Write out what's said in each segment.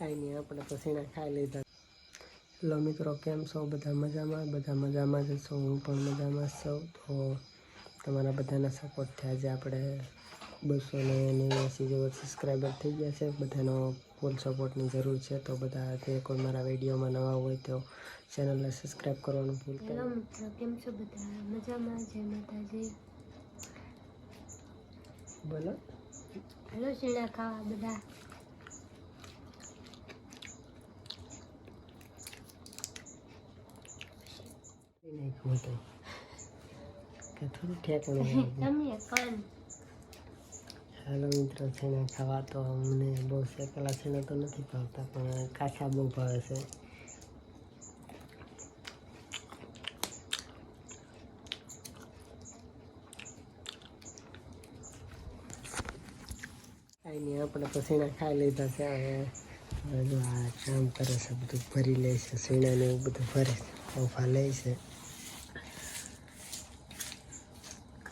નહીં આપણે પસીના ખાઈ લીધા. હેલો મિત્રો કેમ છો? બધા મજામાં? બધા મજામાં જ છો? હું પણ મજામાં છું. તો તમારા બધાના સપોર્ટથી આજે આપણે બસો ને નેવ્યાસી જેવો સબસ્ક્રાઈબર થઈ ગયા છે. બધાનો ફૂલ સપોર્ટની જરૂર છે. તો બધા જે કોઈ મારા વિડીયોમાં નવા હોય તો ચેનલને સબસ્ક્રાઈબ કરવાનું ભૂલતા હેલો મિત્રો કેમ છો બધા? મજામાં? જય માતાજી. બોલો. હેલો શીણા ખાવા બધા? નાખ્યું હતું કે થોડું ઠેકણું હાલો મિત્રો છેણા ખાવા તો અમને બહુ શેકેલા છેણા તો નથી ભાવતા પણ કાચા બહુ ભાવે છે. કાંઈ નહીં આપણે સીણા ખાઈ લીધા છે હવે બધું આ કામ કરે છે બધું ભરી લે છે સીણા ને એવું બધું ભરે છે તોફા લે છે ખાતા હોય ને ફરવાનું મારે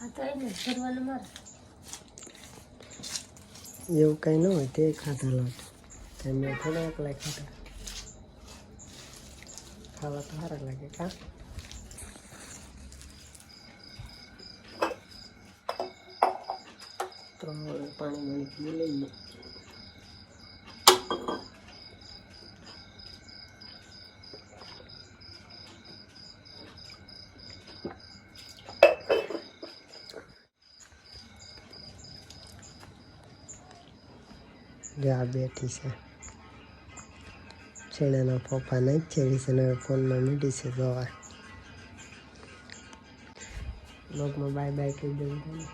એવું કંઈ ન હોય, તે ખાધા લો તમે થોડા એકલા ખાધા. ખાવા તો સારા લાગે, કા? ત્રણ પાણી પી લઈએ. જો આ બેઠી છે. છેડાના પપ્પા નહીં છેડી છે, ને ફોનમાં મીઠી છે જોવા લોકમાં બાય બાય કહી તમે